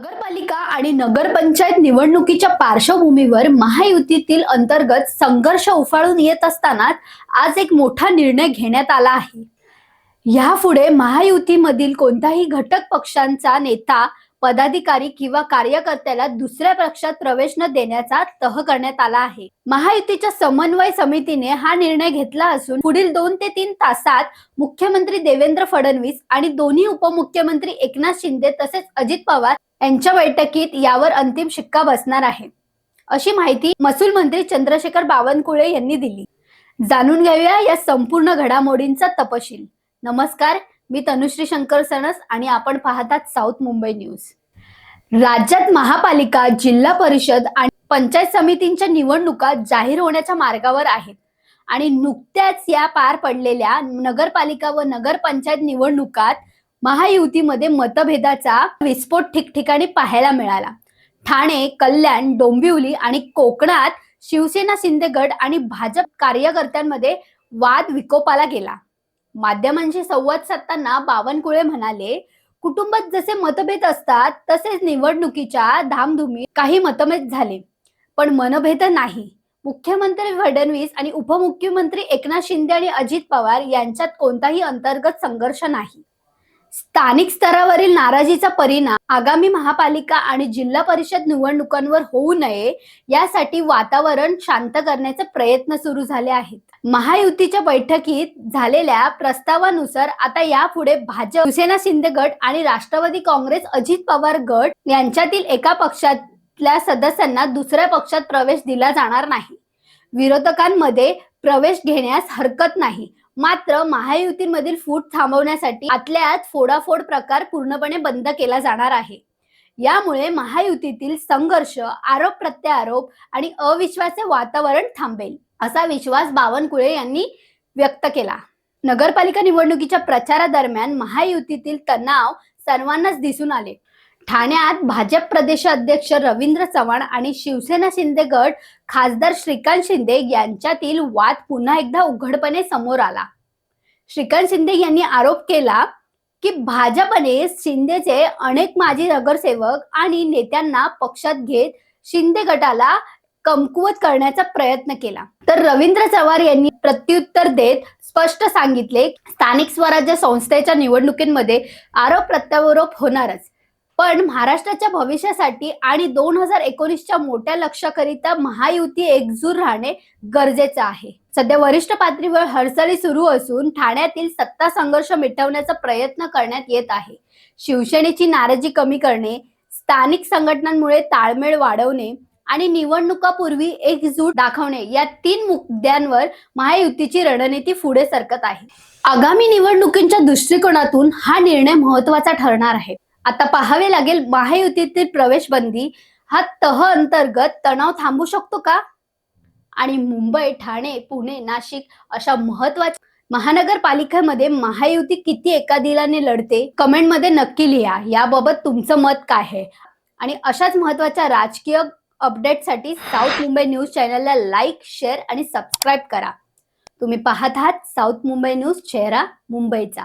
नगरपालिका आणि नगरपंचायत निवडणुकीच्या पार्श्वभूमीवर महायुतीतील अंतर्गत संघर्ष उफाळून येत असतानाच आज एक मोठा निर्णय घेण्यात आला आहे. यापुढे महायुतीमधील कोणत्याही घटक पक्षांचा नेता पदाधिकारी किंवा कार्यकर्त्याला दुसऱ्या पक्षात प्रवेश न देण्याचा तह करण्यात आला आहे. महायुतीच्या समन्वय समितीने हा निर्णय घेतला असून पुढील दोन ते तीन तासात मुख्यमंत्री देवेंद्र फडणवीस आणि दोन्ही उपमुख्यमंत्री एकनाथ शिंदे तसेच अजित पवार यांच्या बैठकीत यावर अंतिम शिक्का बसणार आहे. अशी माहिती महसूल मंत्री चंद्रशेखर बावनकुळे यांनी दिली. जाणून घेऊया या संपूर्ण घडामोडींचा तपशील. नमस्कार मी तनुश्री शंकर सणस आणि आपण पाहतात साऊथ मुंबई न्यूज. राज्यात महापालिका जिल्हा परिषद आणि पंचायत समितींच्या निवडणुका जाहीर होण्याच्या मार्गावर आहेत आणि नुकत्याच या पार पडलेल्या नगरपालिका व नगरपंचायत निवडणुकात महायुतीमध्ये मतभेदाचा विस्फोट ठिकठिकाणी पाहायला मिळाला. ठाणे कल्याण डोंबिवली आणि कोकणात शिवसेना शिंदे गट आणि भाजप कार्यकर्त्यांमध्ये वाद विकोपाला गेला. माध्यमांशी संवाद साधताना बावनकुळे म्हणाले कुटुंबात जसे मतभेद असतात तसेच निवडणुकीच्या धामधुमी काही मतभेद झाले. पण मनभेद नाही. मुख्यमंत्री फडणवीस आणि उपमुख्यमंत्री एकनाथ शिंदे आणि अजित पवार यांच्यात कोणताही अंतर्गत संघर्ष नाही. स्थानिक स्तरावरील नाराजीचा परिणाम आगामी महापालिका आणि जिल्हा परिषद निवडणुकांवर होऊ नये यासाठी वातावरण शांत करण्याचे प्रयत्न सुरू झाले आहेत. महायुतीच्या बैठकीत झालेल्या प्रस्तावानुसार आता यापुढे भाजप शिवसेना शिंदे गट आणि राष्ट्रवादी काँग्रेस अजित पवार गट यांच्यातील एका पक्षातल्या सदस्यांना दुसऱ्या पक्षात प्रवेश दिला जाणार नाही. विरोधकांमध्ये प्रवेश घेण्यास हरकत नाही. मात्र महायुतीमधील फूट थांबवण्यासाठी आतल्यात फोडाफोड प्रकार पूर्णपणे बंद केला जाणार आहे. यामुळे महायुतीतील संघर्ष आरोप प्रत्यारोप आणि अविश्वासे वातावरण थांबेल असा विश्वास बावनकुळे यांनी व्यक्त केला. नगरपालिका निवडणुकीच्या प्रचारादरम्यान महायुतीतील तणाव सर्वांनाच दिसून आले. ठाण्यात भाजप प्रदेशाध्यक्ष रवींद्र चव्हाण आणि शिवसेना शिंदे गट खासदार श्रीकांत शिंदे यांच्यातील वाद पुन्हा एकदा उघडपणे समोर आला. श्रीकांत शिंदे यांनी आरोप केला की भाजपने शिंदेचे अनेक माजी नगरसेवक आणि नेत्यांना पक्षात घेत शिंदे गटाला कमकुवत करण्याचा प्रयत्न केला. तर रवींद्र चव्हाण यांनी प्रत्युत्तर देत स्पष्ट सांगितले स्थानिक स्वराज्य संस्थेच्या निवडणुकीमध्ये आरोप प्रत्यारोप होणारच. पण महाराष्ट्राच्या भविष्यासाठी आणि दोन हजार एकोणीसच्या मोठ्या लक्ष्याकरिता महायुती एकजूर राहणे गरजेचं आहे. सध्या वरिष्ठ पातळीवर हरसळी सुरू असून ठाण्यातील सत्ता संघर्ष मिटवण्याचा प्रयत्न करण्यात येत आहे. शिवसेनेची नाराजी कमी करणे स्थानिक संघटनांमुळे ताळमेळ वाढवणे आणि निवडणुकापूर्वी एकजूट दाखवणे या तीन मुद्द्यांवर महायुतीची रणनीती पुढे सरकत आहे. आगामी निवडणुकींच्या दृष्टिकोनातून हा निर्णय महत्त्वाचा ठरणार आहे. आता पाहावे लागेल महायुतीतील प्रवेश बंदी हा तह अंतर्गत तणाव थांबू शकतो का? आणि मुंबई ठाणे पुणे नाशिक अशा महत्त्वाच्या महानगरपालिकेमध्ये महायुती किती एका दिलाने लढते? कमेंटमध्ये नक्की लिहा. याबाबत तुमचं मत काय आहे? आणि अशाच महत्त्वाच्या राजकीय अपडेटसाठी साऊथ मुंबई न्यूज चॅनलला लाईक शेअर आणि सबस्क्राईब करा. तुम्ही पाहत आहात साऊथ मुंबई न्यूज चेहरा मुंबईचा.